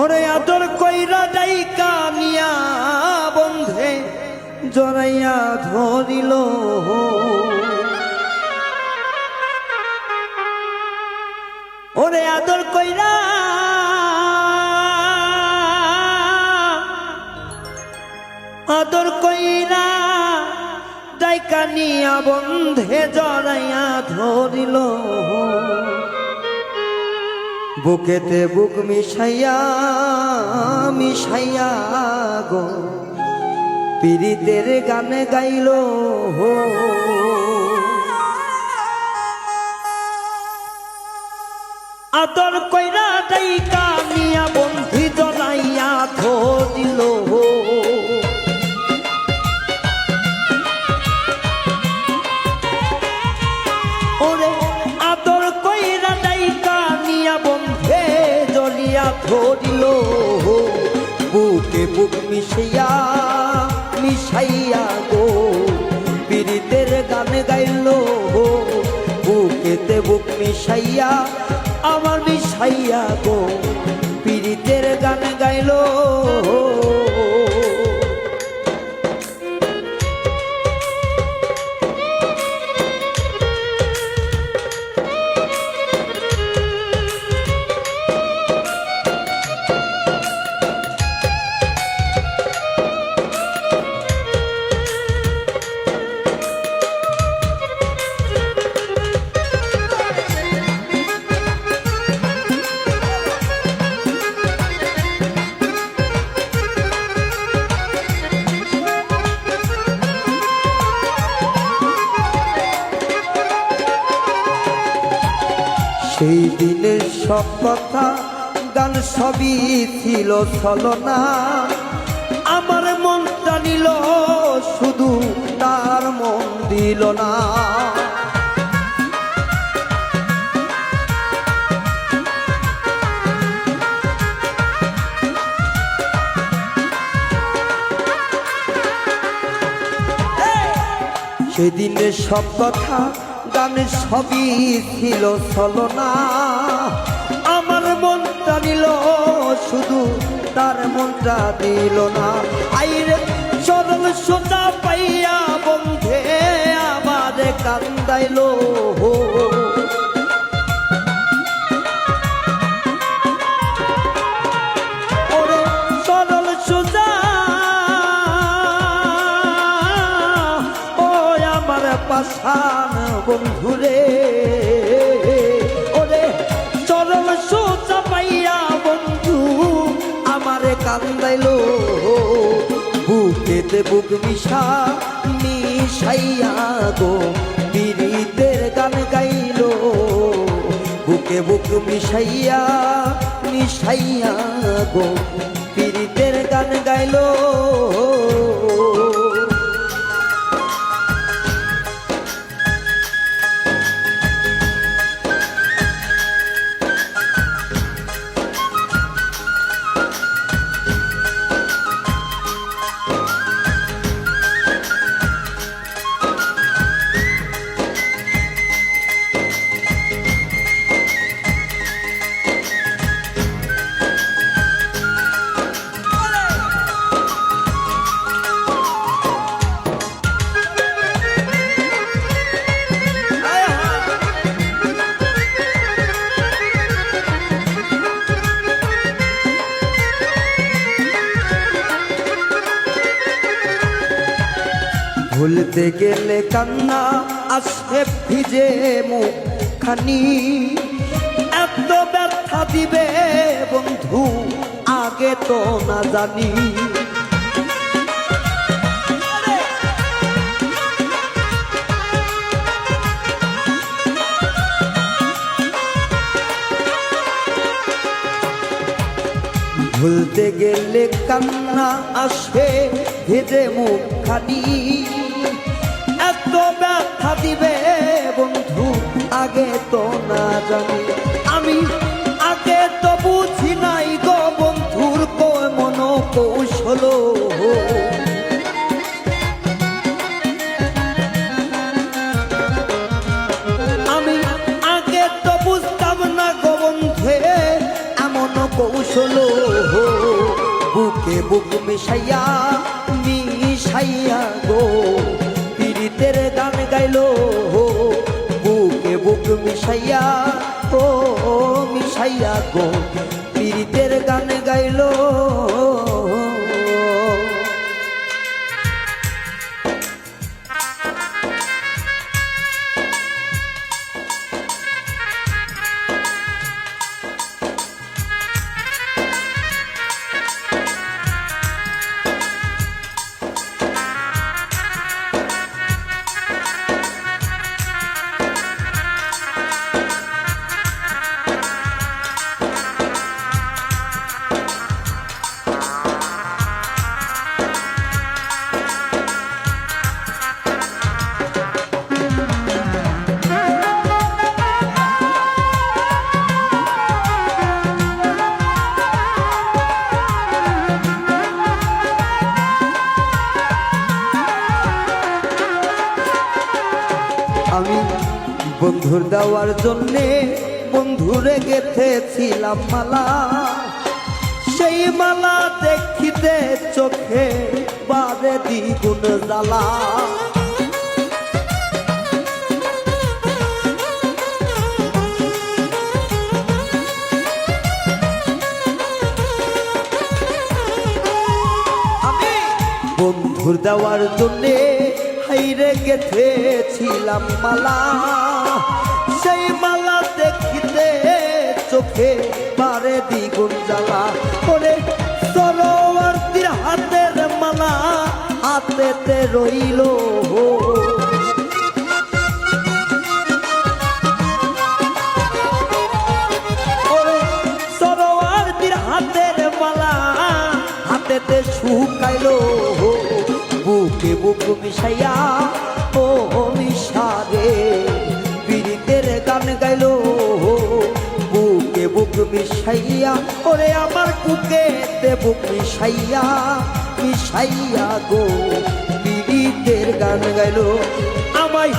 ওরে আদর কইরা ডাইকা নিয়া বন্ধে, জড়াইয়া ধরিল। ওরে আদর কইরা আদর কইরা ডাইকা নিয়া বন্ধে, জড়াইয়া ধরিল। বুকেতে বুক মিশাইয়া মিশাইয়া গো। পীড়িতের গানে গাইল হো। আদর কইরা ডাইকা ধরিল, বুকে বুক মিশিয়া মিশাইয়া গো। পীড়িতের গান গাইল, বুকেতে বুক মিশাইয়া, আমার মিশাইয়া গো। পীড়িতের গান গাইল সেই দিনের সব কথা, গান সবই ছিল ছলনা। আমার মনটা নিল, শুধু তার মন দিল না। সেদিনের সব কথা গানে সবই ছিল ছলনা। আমার মনটা নিল, শুধু তার মনটা দিল না। আইরে সরল সোজা পাইয়া বন্ধে আমার কান্দাইল সরল আমার বন্ধুরে। ওরে চরম সোজা পাইয়া বন্ধু, আমারে কান্দাইল। বুকেতে বুক মিশা মিশাইয়া গো পীড়িতের গান গাইল। বুকে বুক মিশাইয়া মিশাইয়া গো পীড়িতের গান গাইলো। ভুলতে গেলে কান্না আসে ভিজে মুখখানি। এত ব্যথা দিবে বন্ধু, আগে তো না জানি। ভুলতে গেলে কান্না আসে ভেজে মুখখানি। এত আগে তো না জানি। আমি আগে তো বুঝি নাই গো বন্ধুর মন কৌশল আমি আগে তো বুঝতাম না গো বন্ধে এমন কৌশল বুকে বুক মিশাইয়া মিশাইয়া গো। মিশাইয়া ও মিশাইয়া গো পীরিতের গান গাইলো। বন্ধুর দেওয়ার জন্যে বন্ধুরে গেথেছিলাম মালা। সেই মালা দেখিতে চোখে বারে দ্বিগুণ জ্বালা। বন্ধুর দেওয়ার জন্যে হাইরে গেথেছিলাম মালা। সেই মালা দেখিতে চোখে পারে দ্বিগুণ জ্বালা। ওরে সরোয়ার্তির হাতের মালা হাতেতে রইল সরোয়ার্তির হাতের মালা হাতেতে শুকাইলো বুকে বুক মিশাইয়া ও গান গাইলো। বুকে বুক মিশাইয়া, ওরে আমার বুকে তে বুক মিশাইয়া মিশাইয়া গো পীড়িতের গান গাইলো। আমায়